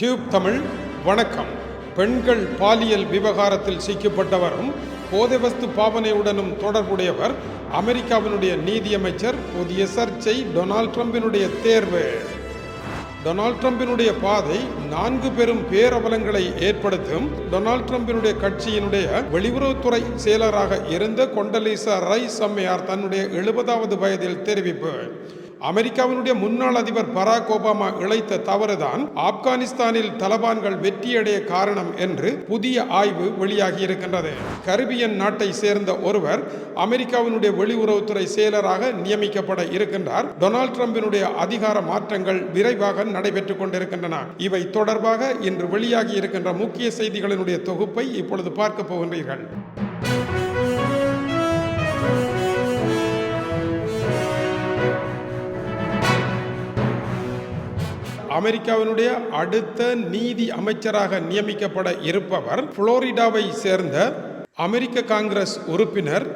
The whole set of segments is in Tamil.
டியூப் தமிழ் வணக்கம். பெண்கள் பாலியல் விவகாரத்தில் சிக்கப்பட்டவரும் போதைவஸ்து பாவனையுடனும் தொடர்புடையவர் அமெரிக்காவினுடைய நீதியமைச்சர் புதிய சர்ச்சை டொனால்ட் ட்ரம்பினுடைய தேர்வு. டொனால்ட் ட்ரம்பினுடைய பாதை நான்கு பெரும் பேரபலங்களை ஏற்படுத்தும். டொனால்ட் ட்ரம்பினுடைய கட்சியினுடைய வெளியுறவுத்துறை செயலராக இருந்த கொண்டலீசா ரைஸ் அம்மையார் தன்னுடைய எழுபதாவது வயதில் தெரிவிப்பு. அமெரிக்காவினுடைய முன்னாள் அதிபர் பராக் ஒபாமா இழைத்த தவறுதான் ஆப்கானிஸ்தானில் தலபான்கள் வெற்றியடைய காரணம் என்று புதிய ஆய்வு வெளியாகி இருக்கின்றது. கரிபியன் நாட்டை சேர்ந்த ஒருவர் அமெரிக்காவினுடைய வெளியுறவுத்துறை செயலராக நியமிக்கப்பட இருக்கின்றார். டொனால்ட் டிரம்பினுடைய அதிகார மாற்றங்கள் விரைவாக நடைபெற்றுக் கொண்டிருக்கின்றன. இவை தொடர்பாக இன்று வெளியாகி இருக்கின்ற முக்கிய செய்திகளினுடைய தொகுப்பை இப்பொழுது பார்க்க போகின்றீர்கள். அமெரிக்காவினுடைய அடுத்த நீதி அமைச்சராக நியமிக்கப்பட இருப்பவர் புளோரிடாவை சேர்ந்த அமெரிக்க காங்கிரஸ் உறுப்பினர்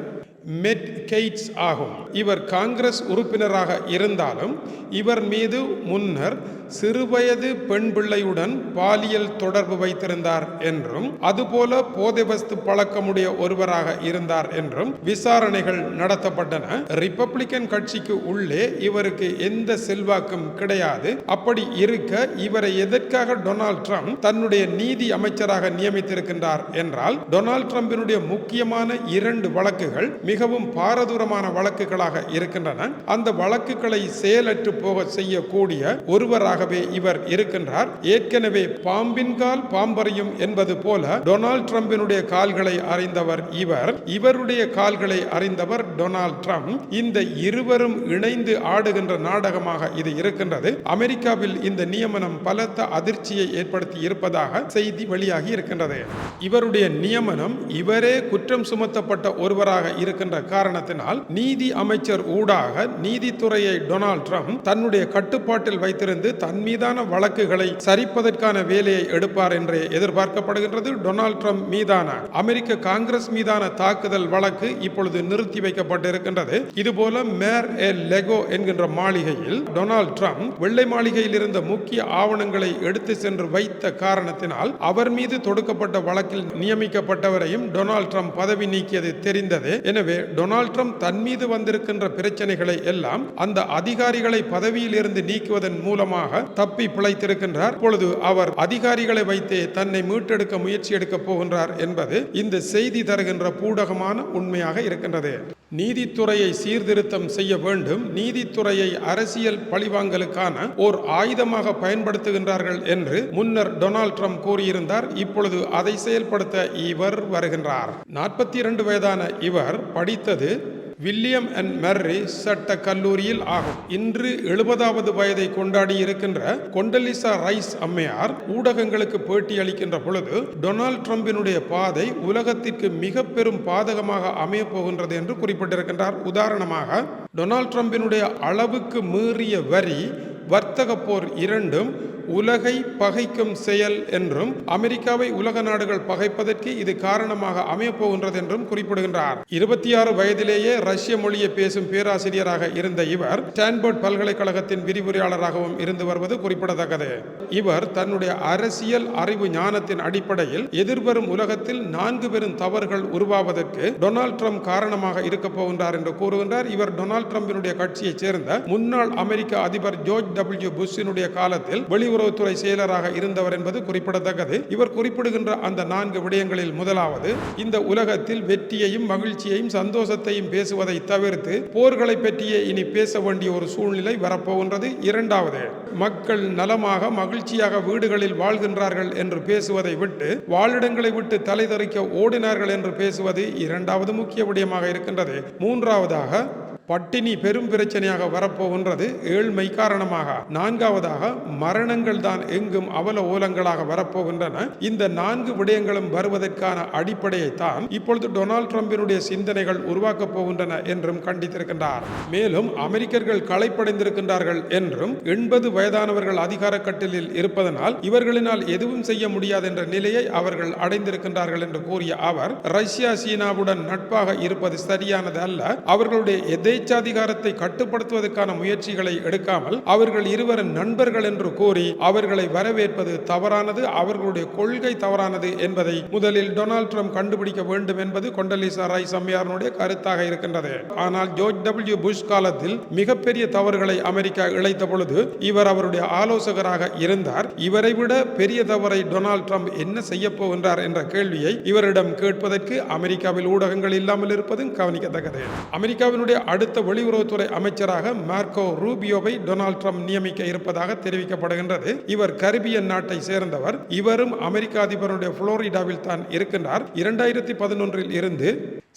மெட் கெய்ட்ஸ் ஆகும். இவர் காங்கிரஸ் உறுப்பினராக இருந்தாலும் இவர் மீது முன்னர் சிறுவயது பெண் பிள்ளையுடன் பாலியல் தொடர்பு வைத்திருந்தார் என்றும் அதுபோல போதைவஸ்து பழக்கமுடைய ஒருவராக இருந்தார் என்றும் விசாரணைகள் நடத்தப்பட்டன. ரிப்பப்ளிக்கன் கட்சிக்கு உள்ளே இவருக்கு எந்த செல்வாக்கும் கிடையாது. அப்படி இருக்க இவரை எதற்காக டொனால்ட் ட்ரம்ப் தன்னுடைய நீதி அமைச்சராக நியமித்திருக்கின்றார் என்றால் டொனால்ட் ட்ரம்பினுடைய முக்கியமான இரண்டு வழக்குகள் மிகவும் பாரதூரமான வழக்குகளாக இருக்கின்றன. அந்த வழக்குகளை செயலற்று போக செய்யக்கூடிய ஒருவராகவே இவர் இருக்கின்றார். ஏற்கனவே பாம்பின் கால் பாம்பறியும் என்பது போல டொனால்ட் ட்ரம்பினுடைய கால்களை அறிந்தவர் இவர். இவருடைய கால்களை அறிந்தவர் டொனால்ட் ட்ரம்ப். இந்த இருவரும் இணைந்து ஆடுகின்ற நாடகமாக இது இருக்கின்றது. அமெரிக்காவில் இந்த நியமனம் பலத்த அதிர்ச்சியை ஏற்படுத்தி இருப்பதாக செய்தி வெளியாகி இருக்கின்றது. இவருடைய நியமனம் இவரே குற்றம் சுமத்தப்பட்ட ஒருவராக இருக்கின்ற காரணத்தினால் நீதி அமைச்சர் ஊடாக நீதித்துறையை டொனால்ட் ட்ரம்ப் தன்னுடைய கட்டுப்பாட்டில் வைத்திருந்து தன் மீதான வழக்குகளை சரிப்பதற்கான வேலையை எடுப்பார் என்று எதிர்பார்க்கப்படுகின்றது. டொனால்ட் ட்ரம்ப் மீதான அமெரிக்க காங்கிரஸ் மீதான தாக்குதல் வழக்கு இப்பொழுது நிறுத்தி வைக்கப்பட்டிருக்கின்றது. இதுபோல மேர் எ லெகோ என்கின்ற மாளிகையில் டொனால்ட் ட்ரம்ப் வெள்ளை மாளிகையில் இருந்த முக்கிய ஆவணங்களை எடுத்து சென்று வைத்த காரணத்தினால் அவர் மீது தொடுக்கப்பட்ட வழக்கில் நியமிக்கப்பட்டவரையும் டொனால்ட் ட்ரம்ப் பதவி நீக்கியது தெரிந்தது. எனவே எனவே டொனால்ட் ட்ரம்ப் தன் மீது வந்திருக்கின்ற பிரச்சனைகளை எல்லாம் அந்த அதிகாரிகளை பதவியில் இருந்து நீக்குவதன் மூலமாக தப்பி பிழைத்திருக்கின்றார். இப்பொழுது அவர் அதிகாரிகளை வைத்தே தன்னை மீட்டெடுக்க முயற்சி எடுக்க போகின்றார் என்பது இந்த செய்தி தருகின்ற பூடகமான உண்மையாக இருக்கின்றது. நீதித்துறையை சீர்திருத்தம் செய்ய வேண்டும். நீதித்துறையை அரசியல் பழிவாங்கலுக்கான ஓர் ஆயுதமாக பயன்படுத்துகின்றார்கள் என்று முன்னர் டொனால்ட் ட்ரம்ப் கூறியிருந்தார். இப்பொழுது அதை செயல்படுத்த இவர் வருகின்றார். நாற்பத்தி இரண்டு வயதான இவர் படித்தது வில்லியம் அண்ட் மெர்ரி சட்ட கல்லூரியில் ஆகும். இன்று எழுபதாவது வயதை கொண்டாடி இருக்கின்ற கொண்டலிசா ரைஸ் அம்மையார் ஊடகங்களுக்கு பேட்டி அளிக்கின்ற பொழுது டொனால்ட் ட்ரம்பினுடைய பாதை உலகத்திற்கு மிக பெரும் பாதகமாக அமைய போகின்றது என்று குறிப்பிட்டிருக்கின்றார். உதாரணமாக டொனால்ட் ட்ரம்பினுடைய அளவுக்கு மீறிய வரி வர்த்தக போர் இரண்டும் உலகை பகைக்கும் செயல் என்றும் அமெரிக்காவை உலக நாடுகள் பகைப்பதற்கு இது காரணமாக அமையப்போகின்றது என்றும் குறிப்பிடுகின்றார். இருபத்தி ஆறு வயதிலேயே ரஷ்ய மொழியை பேசும் பேராசிரியராக இருந்த இவர் ஸ்டான்போர்ட் பல்கலைக்கழகத்தின் விரிவுரையாளராகவும் இருந்து வருவது குறிப்பிடத்தக்கது. இவர் தன்னுடைய அரசியல் அறிவு ஞானத்தின் அடிப்படையில் எதிர்வரும் உலகத்தில் நான்கு பெரும் தவறுகள் உருவாவதற்கு டொனால்ட் ட்ரம்ப் காரணமாக இருக்க போகின்றார் என்று கூறுகின்றார். இவர் டொனால்ட் ட்ரம்பினுடைய கட்சியைச் சேர்ந்த முன்னாள் அமெரிக்க அதிபர் ஜோர்ஜ் டபிள்யூ புஷ்ஷினுடைய காலத்தில் வெளி வெளியுறவுத்துறை செயலராக இருந்தவர் என்பது குறிப்பிடத்தக்கது. இவர் குறிப்பிடுகின்ற அந்த நான்கு விடயங்களில் முதலாவது இந்த உலகத்தில் வெற்றியையும் மகிழ்ச்சியையும் சந்தோஷத்தையும் பேசுவதை தவிர்த்து போர்களை பற்றியே இனி பேச வேண்டிய ஒரு சூழ்நிலை வரப்போகின்றது. இரண்டாவது மக்கள் நலமாக மகிழ்ச்சியாக வீடுகளில் வாழ்கின்றார்கள் என்று பேசுவதை விட்டு வாழிடங்களை விட்டு தலைதறிக்க ஓடினார்கள் என்று பேசுவது இரண்டாவது முக்கிய விடயமாக இருக்கின்றது. மூன்றாவதாக பட்டினி பெரும் பிரச்சனையாக வரப்போகின்றது. ஏழ்மை காரணமாக. நான்காவதாக மரணங்கள் தான் எங்கும் அவல ஓலங்களாக வரப்போகின்றன. இந்த நான்கு விடயங்களும் வருவதற்கான அடிப்படையை தான் இப்பொழுது டொனால்ட் ட்ரம்பினுடைய சிந்தனைகள் உருவாக்கப் போகின்றன என்றும் கண்டித்திருக்கின்றார். மேலும் அமெரிக்கர்கள் களைப்படைந்திருக்கின்றார்கள் என்றும் எண்பது வயதானவர்கள் அதிகார கட்டிலில் இருப்பதனால் இவர்களினால் எதுவும் செய்ய முடியாது என்ற நிலையை அவர்கள் அடைந்திருக்கின்றார்கள் என்று கூறிய அவர் ரஷ்யா சீனாவுடன் நட்பாக இருப்பது சரியானது அல்ல அவர்களுடைய எதை பேச்சாதிகாரத்தை கட்டுப்படுத்துவதற்கான முயற்சிகளை எடுக்காமல் அவர்கள் இருவரின் நண்பர்கள் என்று கூறி அவர்களை வரவேற்பது தவறானது அவர்களுடைய கொள்கை தவறானது என்பதை முதலில் டொனால்ட் ட்ரம்ப் கண்டுபிடிக்க வேண்டும் என்பது கொண்டலிசா ராய் சம்யாரனுடைய கருத்தாக இருக்கின்றது ஆனால் ஜோர்ஜ் டபிள்யூ புஷ் காலத்தில் மிகப்பெரிய தவறுகளை அமெரிக்கா இழைத்த பொழுது இவர் அவருடைய ஆலோசகராக இருந்தார் இவரை விட பெரிய தவறை டொனால்ட் ட்ரம்ப் என்ன செய்ய போகின்றார் என்ற கேள்வியை இவரிடம் கேட்பதற்கு அமெரிக்காவில் ஊடகங்கள் இல்லாமல் இருப்பதும் கவனிக்கத்தக்கது அமெரிக்காவினுடைய அடுத்த அடுத்த வெளியுறவுத்துறை அமைச்சராக மார்க்கோ ரூபியோவை டொனால்ட் ட்ரம்ப் நியமிக்க இருப்பதாக தெரிவிக்கப்படுகின்றது. இவர் கரிபியன் நாட்டை சேர்ந்தவர். இவரும் அமெரிக்க அதிபருடைய புளோரிடாவில் தான் இருக்கின்றார். இரண்டாயிரத்தி பதினொன்றில் இருந்து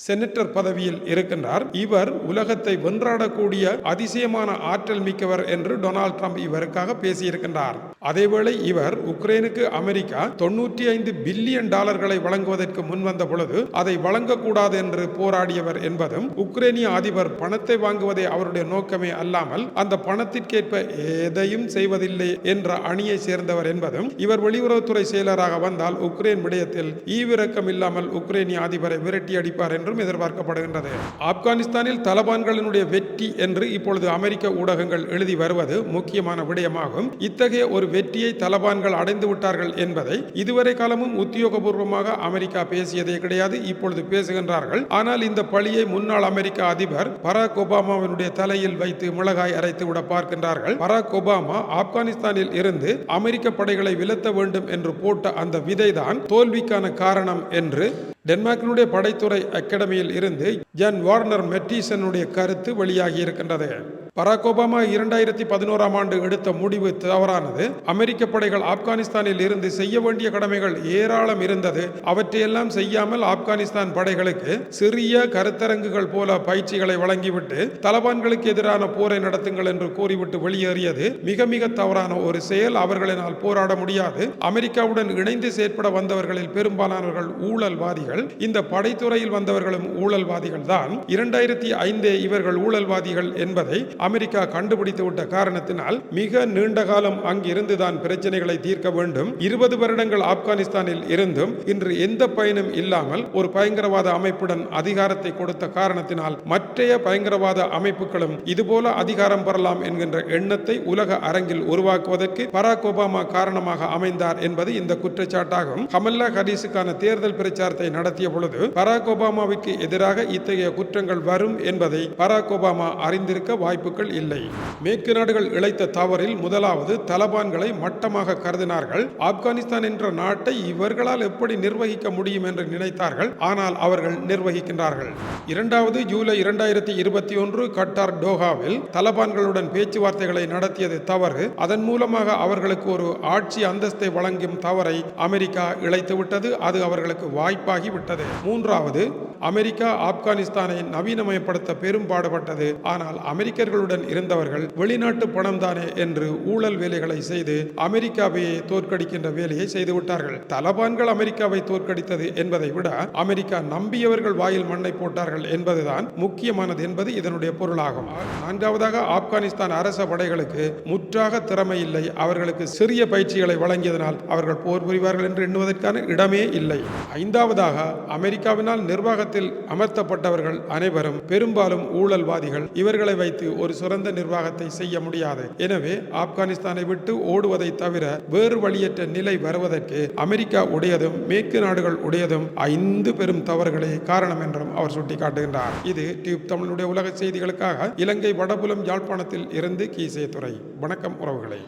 செனட்டர் பதவியில் இருக்கின்றார். இவர் உலகத்தை வென்றாடக்கூடிய அதிசயமான ஆற்றல் மிக்கவர் என்று டொனால்ட் ட்ரம்ப் இவருக்காக பேசியிருக்கின்றார். அதேவேளை இவர் உக்ரைனுக்கு அமெரிக்கா தொன்னூற்றி ஐந்து பில்லியன் டாலர்களை வழங்குவதற்கு முன்வந்த பொழுது அதை வழங்கக்கூடாது என்று போராடியவர் என்பதும் உக்ரைனிய அதிபர் பண பணத்தை வாங்குவதே அவருடைய நோக்கமே அல்லாமல் அந்த பணத்திற்கேற்ப எதையும் செய்வதில்லை என்ற அணியை சேர்ந்தவர் என்பதும் இவர் வெளியுறவுத்துறை செயலராக வந்தால் உக்ரைன் விடயத்தில் ஈவிரக்கம் இல்லாமல் உக்ரைனிய அதிபரை விரட்டி அடிப்பார் என்றும் எதிர்பார்க்கப்படுகின்றது. ஆப்கானிஸ்தானில் தலபான்களினுடைய வெற்றி என்று இப்பொழுது அமெரிக்க ஊடகங்கள் எழுதி வருவது முக்கியமான விடயமாகும். இத்தகைய ஒரு வெற்றியை தலபான்கள் அடைந்து விட்டார்கள் என்பதை இதுவரை காலமும் உத்தியோகபூர்வமாக அமெரிக்கா பேசியதே கிடையாது. இப்பொழுது பேசுகின்றார்கள். ஆனால் இந்த பழியை முன்னாள் அமெரிக்க அதிபர் பராக் ஒபாமாவினுடைய தலையில் வைத்து மிளகாய் அரைத்து விட பார்க்கின்றார்கள். பராக் ஒபாமா ஆப்கானிஸ்தானில் இருந்து அமெரிக்க படைகளை விலத்த வேண்டும் என்று போட்ட அந்த விதைதான் தோல்விக்கான காரணம் என்று டென்மார்க்கினுடைய படைத்துறை அகாடமியில் இருந்து ஜன் வார்னர் மெட்டீசனுடைய கருத்து வெளியாகி இருக்கின்றது. பராக் ஒபாமா இரண்டாயிரத்தி பதினோராம் ஆண்டு எடுத்த முடிவு தவறானது. அமெரிக்க படைகள் ஆப்கானிஸ்தானில் இருந்து செய்ய வேண்டிய கடமைகள் ஏராளம் இருந்தது. அவற்றையெல்லாம் செய்யாமல் ஆப்கானிஸ்தான் படைகளுக்கு சிறிய கருத்தரங்குகள் போல பயிற்சிகளை வழங்கிவிட்டு தலபான்களுக்கு எதிரான போரை நடத்துங்கள் என்று கூறிவிட்டு வெளியேறியது மிக மிக தவறான ஒரு செயல். அவர்களினால் போராட முடியாது. அமெரிக்காவுடன் இணைந்து செயற்பட வந்தவர்களில் பெரும்பாலானவர்கள் ஊழல்வாதிகள். இந்த படைத்துறையில் வந்தவர்களும் ஊழல்வாதிகள் தான். இரண்டாயிரத்தி ஐந்தே இவர்கள் ஊழல்வாதிகள் என்பதை அமெரிக்கா கண்டுபிடித்து விட்ட காரணத்தினால் மிக நீண்ட காலம் அங்கிருந்து தான் பிரச்சனைகளை தீர்க்க வேண்டும். இருபது வருடங்கள் ஆப்கானிஸ்தானில் இருந்தும் இன்று எந்த பயனும் இல்லாமல் ஒரு பயங்கரவாத அமைப்புடன் அதிகாரத்தை கொடுத்த காரணத்தினால் மற்றைய பயங்கரவாத அமைப்புகளும் இதுபோல அதிகாரம் பெறலாம் என்கின்ற எண்ணத்தை உலக அரங்கில் உருவாக்குவதற்கு பராக் ஒபாமா காரணமாக அமைந்தார் என்பது இந்த குற்றச்சாட்டாகும். கமல்லா ஹரீஸுக்கான தேர்தல் பிரச்சாரத்தை நடத்திய பொழுது பராக் ஒபாமாவிற்கு எதிராக இத்தகைய குற்றங்கள் வரும் என்பதை பராக் ஒபாமா அறிந்திருக்க வாய்ப்பு குழுக்கள் இல்லை. மேற்கு நாடுகள் இழைத்த தவறில் முதலாவது தலபான்களை மட்டமாக கருதினார்கள். ஆப்கானிஸ்தான் என்ற நாட்டை இவர்களால் எப்படி நிர்வகிக்க முடியும் என்று நினைத்தார்கள். ஆனால் அவர்கள் நிர்வகிக்கின்றார்கள். இரண்டாவது ஜூலை இரண்டாயிரத்தி இருபத்தி ஒன்று கட்டார் டோஹாவில் தலபான்களுடன் பேச்சுவார்த்தைகளை நடத்தியது தவறு. அதன் மூலமாக அவர்களுக்கு ஒரு ஆட்சி அந்தஸ்தை வழங்கும் தவறை அமெரிக்கா இழைத்து விட்டது. அது அவர்களுக்கு வாய்ப்பாகி விட்டது. மூன்றாவது அமெரிக்கா ஆப்கானிஸ்தானை நவீனமயப்படுத்த பெரும் பாடுபட்டது ஆனால் அமெரிக்கர்களுடன் இருந்தவர்கள் வெளிநாட்டு பணம் தானே என்று ஊழல் வேலைகளை செய்து அமெரிக்காவையே தோற்கடிக்கின்ற வேலையை செய்துவிட்டார்கள் தலபான்கள் அமெரிக்காவை தோற்கடித்தது என்பதை விட அமெரிக்கா நம்பியவர்கள் வாயில் மண்ணை போட்டார்கள் என்பதுதான் முக்கியமானது என்பது இதனுடைய பொருளாகும். நான்காவதாக ஆப்கானிஸ்தான் அரச படைகளுக்கு முற்றாக திறமை இல்லை. அவர்களுக்கு சிறிய பயிற்சிகளை வழங்கியதனால் அவர்கள் போர் புரிவார்கள் என்று எண்ணுவதற்கான இடமே இல்லை. ஐந்தாவதாக அமெரிக்காவினால் நிர்வாகத்தில் அமர்த்தப்பட்டவர்கள் அனைவரும் பெரும்பாலும் ஊழல்வாதிகள். இவர்களை வைத்து ஒரு ஒரு சிறந்த நிர்வாகத்தை செய்ய முடியாது. எனவே ஆப்கானிஸ்தானை விட்டு ஓடுவதை தவிர வேறு வழியற்ற நிலை வருவதற்கு அமெரிக்கா உடையதும் மேற்கு நாடுகள் உடையதும் ஐந்து பெரும் தவறுகளே காரணம் என்றும் அவர் சுட்டிக்காட்டுகின்றார். இது டியூப் தமிழுடைய உலக செய்திகளுக்காக இலங்கை வடபுலம் யாழ்ப்பாணத்தில் இருந்து கீசே துறை வணக்கம் உறவுகளை.